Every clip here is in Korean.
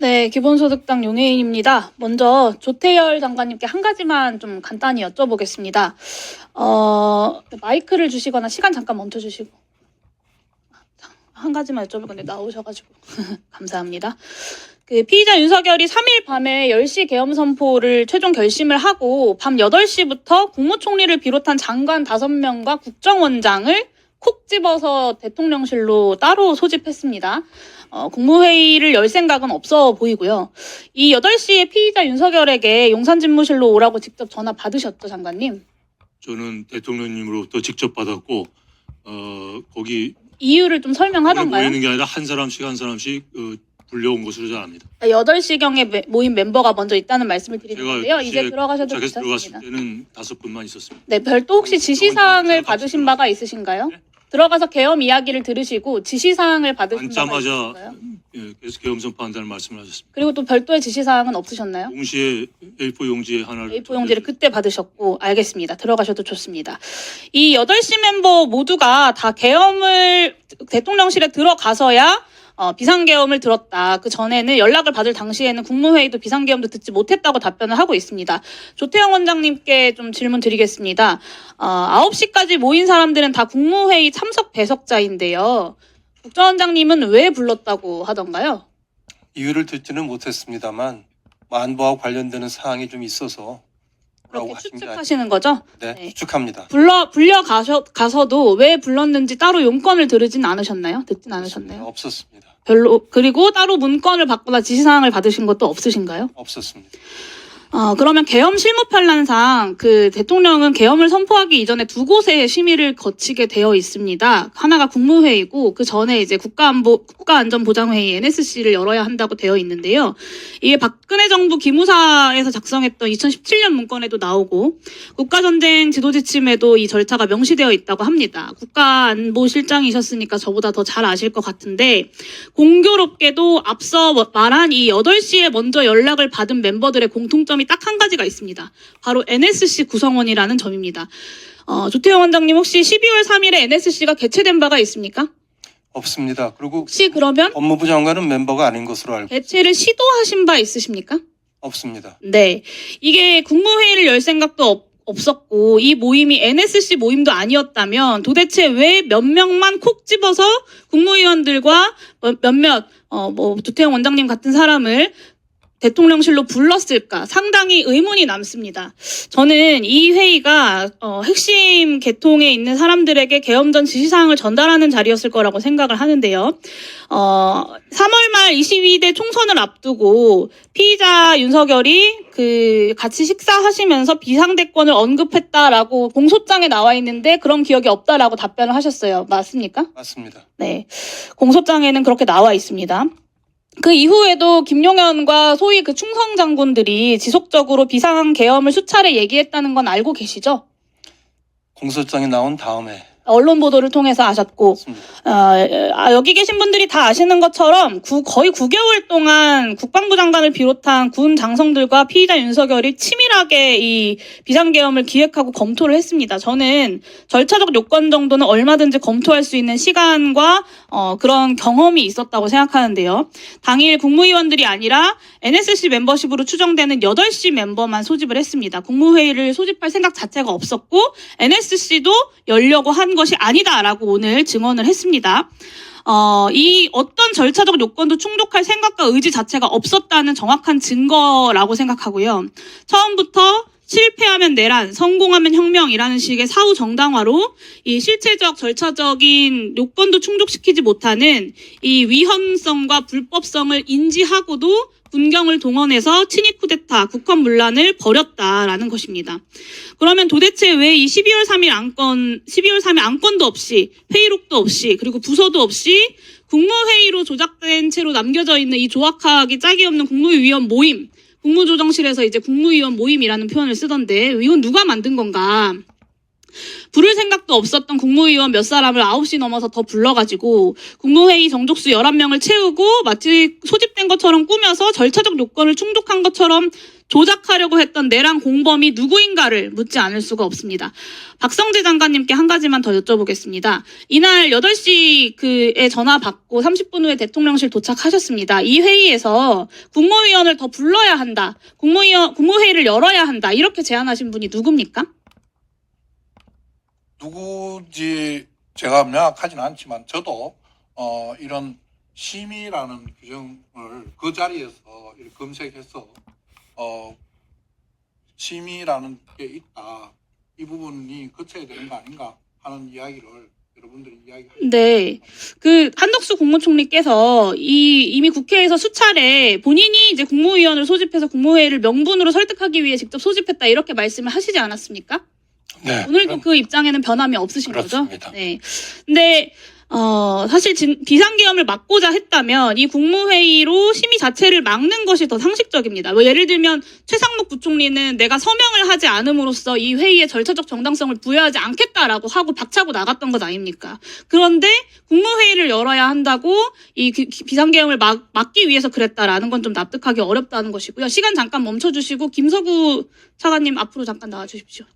네, 기본소득당 용해인입니다. 먼저 조태열 장관님께 한 가지만 좀 간단히 여쭤보겠습니다. 어, 마이크를 주시거나 시간 잠깐 멈춰주시고. 한 가지만 여쭤볼 건데 나오셔가지고 감사합니다. 그 피의자 윤석열이 3일 밤에 10시 계엄 선포를 최종 결심을 하고 밤 8시부터 국무총리를 비롯한 장관 5명과 국정원장을 콕 집어서 대통령실로 따로 소집했습니다. 어, 국무회의를 열 생각은 없어 보이고요. 이 8시에 피의자 윤석열에게 용산집무실로 오라고 직접 전화 받으셨죠, 장관님? 저는 대통령님으로부터 직접 받았고 어 거기 이유를 좀 설명하던가요? 모이는 게 아니라 한 사람씩 한 사람씩 어, 불려온 것으로 잘 압니다. 8시경에 모인 멤버가 먼저 있다는 말씀을 드리는데요. 이제 들어가셔도 자켓 들어갔을 괜찮습니다. 때는 다섯 분만 있었습니다. 네, 별도 혹시 지시사항을 받으신 바가 있으신가요? 네? 들어가서 계엄 이야기를 들으시고 지시사항을 받으신 바가 앉자마자 있으신가요? 예, 계속 계엄 선포한다는 말씀을 하셨습니다. 그리고 또 별도의 지시사항은 없으셨나요? 동시에 A4 용지에 하나를 A4 용지를 그때 받으셨고 알겠습니다. 들어가셔도 좋습니다. 이 8시 멤버 모두가 다 계엄을 대통령실에 들어가서야 어, 비상계엄을 들었다. 그 전에는 연락을 받을 당시에는 국무회의도 비상계엄도 듣지 못했다고 답변을 하고 있습니다. 조태영 원장님께 좀 질문 드리겠습니다. 어, 9시까지 모인 사람들은 다 국무회의 참석 배석자인데요. 국정원장님은 왜 불렀다고 하던가요? 이유를 듣지는 못했습니다만 안보와 관련되는 사항이 좀 있어서 라고 그렇게 추측하시는 거죠? 네, 네. 추측합니다. 불러 불려 가셔 가서도 왜 불렀는지 따로 용건을 들으진 않으셨나요? 듣진 않으셨나요? 없었습니다. 별로 그리고 따로 문건을 받거나 지시사항을 받으신 것도 없으신가요? 없었습니다. 어 그러면 계엄 실무 편란상 그 대통령은 계엄을 선포하기 이전에 두 곳의 심의를 거치게 되어 있습니다. 하나가 국무회의고 그 전에 이제 국가안보 국가안전보장회의 NSC를 열어야 한다고 되어 있는데요. 이게 박근혜 정부 기무사에서 작성했던 2017년 문건에도 나오고 국가전쟁 지도지침에도 이 절차가 명시되어 있다고 합니다. 국가안보실장이셨으니까 저보다 더 잘 아실 것 같은데 공교롭게도 앞서 뭐 말한 이 8시에 먼저 연락을 받은 멤버들의 공통점 이 딱 한 가지가 있습니다. 바로 NSC 구성원이라는 점입니다. 어, 조태영 원장님 혹시 12월 3일에 NSC가 개최된 바가 있습니까? 없습니다. 그리고 혹시 그러면 법무부 장관은 멤버가 아닌 것으로 알고 개최를 시도하신 바 있으십니까? 없습니다. 네. 이게 국무회의를 열 생각도 없, 없었고 이 모임이 NSC 모임도 아니었다면 도대체 왜 몇 명만 콕 집어서 국무위원들과 몇- 몇몇 어뭐 두태영 원장님 같은 사람을 대통령실로 불렀을까 상당히 의문이 남습니다. 저는 이 회의가 어, 핵심 계통에 있는 사람들에게 계엄 전 지시사항을 전달하는 자리였을 거라고 생각을 하는데요. 어, 3월 말 22대 총선을 앞두고 피의자 윤석열이 그 같이 식사하시면서 비상대권을 언급했다라고 공소장에 나와 있는데 그런 기억이 없다라고 답변을 하셨어요. 맞습니까? 맞습니다. 네. 공소장에는 그렇게 나와 있습니다. 그 이후에도 김용현과 소위 그 충성 장군들이 지속적으로 비상 계엄을 수차례 얘기했다는 건 알고 계시죠? 공소장이 나온 다음에 언론 보도를 통해서 아셨고. 어, 아, 여기 계신 분들이 다 아시는 것처럼 구- 거의 9개월 동안 국방부 장관을 비롯한 군 장성들과 피의자 윤석열이 치밀하게 이 비상계엄을 기획하고 검토를 했습니다. 저는 절차적 요건 정도는 얼마든지 검토할 수 있는 시간과 어, 그런 경험이 있었다고 생각하는데요. 당일 국무위원들이 아니라 NSC 멤버십으로 추정되는 8시 멤버만 소집을 했습니다. 국무회의를 소집할 생각 자체가 없었고 NSC도 열려고 한 것이 아니다라고 오늘 증언을 했습니다. 어, 이 어떤 절차적 요건도 충족할 생각과 의지 자체가 없었다는 정확한 증거라고 생각하고요. 처음부터 실패하면 내란, 성공하면 혁명이라는 식의 사후 정당화로 이 실체적 절차적인 요건도 충족시키지 못하는 이 위헌성과 불법성을 인지하고도 군경을 동원해서 친위 쿠데타, 국헌 문란을 벌였다라는 것입니다. 그러면 도대체 왜 이 12월 3일 안건, 12월 3일 안건도 없이 회의록도 없이 그리고 부서도 없이 국무회의로 조작된 채로 남겨져 있는 이 조악하기 짝이 없는 국무위원 모임, 국무조정실에서 이제 국무위원 모임이라는 표현을 쓰던데 이건 누가 만든 건가? 부를 생각도 없었던 국무위원 몇 사람을 9시 넘어서 더 불러가지고 국무회의 정족수 11명을 채우고 마치 소집된 것처럼 꾸며서 절차적 요건을 충족한 것처럼 조작하려고 했던 내란 공범이 누구인가를 묻지 않을 수가 없습니다. 박성재 장관님께 한 가지만 더 여쭤보겠습니다. 이날 8시 그에 전화 받고 30분 후에 대통령실 도착하셨습니다. 이 회의에서 국무위원을 더 불러야 한다. 국무위원, 국무회의를 열어야 한다. 이렇게 제안하신 분이 누굽니까? 누구지 제가 명확하지는 않지만 저도 어, 이런 심의라는 규정을 그 자리에서 검색해서 어, 심의라는 게 있다 이 부분이 거쳐야 되는 거 아닌가 하는 이야기를 여러분들이 이야기하셨습니다. 네. 그 한덕수 국무총리께서 이 이미 국회에서 수차례 본인이 이제 국무위원을 소집해서 국무회의를 명분으로 설득하기 위해 직접 소집했다 이렇게 말씀을 하시지 않았습니까? 네. 오늘도 그럼 그 입장에는 변함이 없으신 그렇습니다. 거죠? 네. 근데 어, 사실 진, 비상계엄을 막고자 했다면 이 국무회의로 심의 자체를 막는 것이 더 상식적입니다. 뭐 예를 들면 최상목 부총리는 내가 서명을 하지 않음으로써 이 회의의 절차적 정당성을 부여하지 않겠다라고 하고 박차고 나갔던 것 아닙니까? 그런데 국무회의를 열어야 한다고 이 기- 기- 비상계엄을 막, 막기 위해서 그랬다라는 건 좀 납득하기 어렵다는 것이고요. 시간 잠깐 멈춰주시고 김서구 차관님 앞으로 잠깐 나와주십시오.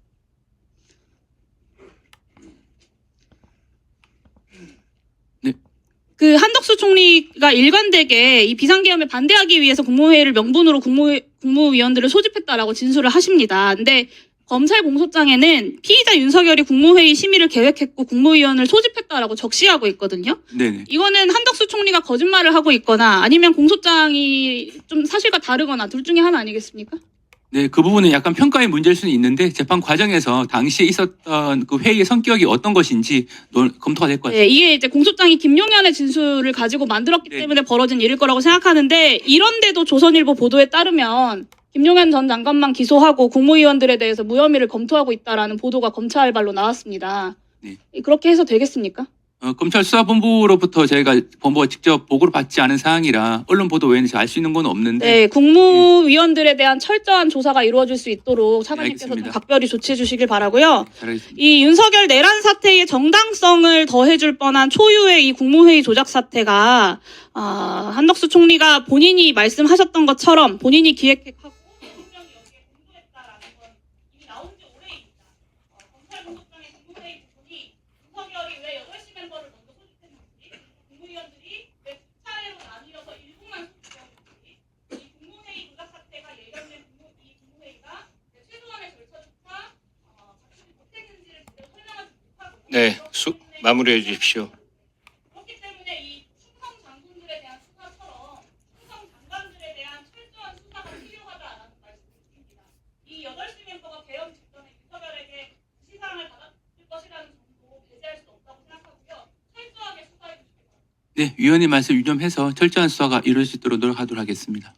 그 한덕수 총리가 일관되게 이 비상계엄에 반대하기 위해서 국무회의를 명분으로 국무, 국무위원들을 소집했다라고 진술을 하십니다. 근데 검찰 공소장에는 피의자 윤석열이 국무회의 심의를 계획했고 국무위원을 소집했다라고 적시하고 있거든요. 네네. 이거는 한덕수 총리가 거짓말을 하고 있거나 아니면 공소장이 좀 사실과 다르거나 둘 중에 하나 아니겠습니까? 네, 그 부분은 약간 평가의 문제일 수는 있는데 재판 과정에서 당시에 있었던 그 회의의 성격이 어떤 것인지 논- 검토가 될 것 같습니다. 네, 이게 이제 공소장이 김용현의 진술을 가지고 만들었기 네. 때문에 벌어진 일일 거라고 생각하는데 이런데도 조선일보 보도에 따르면 김용현 전 장관만 기소하고 국무위원들에 대해서 무혐의를 검토하고 있다라는 보도가 검찰발로 나왔습니다. 네. 그렇게 해서 되겠습니까? 어, 검찰 수사본부로부터 저희가 본부가 직접 보고를 받지 않은 사항이라 언론 보도 외에는 알 수 있는 건 없는데 네, 국무위원들에 대한 철저한 조사가 이루어질 수 있도록 차관님께서 좀 알겠습니다. 각별히 조치해 주시길 바라고요. 잘하겠습니다. 이 윤석열 내란 사태의 정당성을 더해줄 뻔한 초유의 이 국무회의 조작 사태가 아, 한덕수 총리가 본인이 말씀하셨던 것처럼 본인이 기획하고 대통령이 여기에 공조했다라는 건 이미 나온 지 오래입니다. 어, 검찰 공소장의 국무회의 부분이 윤석열이 왜 8시 멤버를 먼저 소집했는지 국무위원들이 왜 차례로 나뉘어서 일부만 소집했는지 이 국무회의 조작 사태가 예견된 국무, 이 국무회의가 최소한의 절차조차 어, 작동이 못했는지를 제대로 설명하지 못하고 네, 수, 마무리해 주십시오. 그렇기 때문에 이 충성 장군들에 대한 수사처럼 충성 장관들에 대한 철저한 수사가 필요하다라는 말씀을 드립니다. 이 8시 멤버가 개헌 직전에 윤석열에게 시상을 받았을 것이라는 점도 배제할 수 없다고 생각하고요. 철저하게 수사해 주시기 바랍니다. 네, 위원님 말씀 유념해서 철저한 수사가 이루어질 수 있도록 노력하도록 하겠습니다.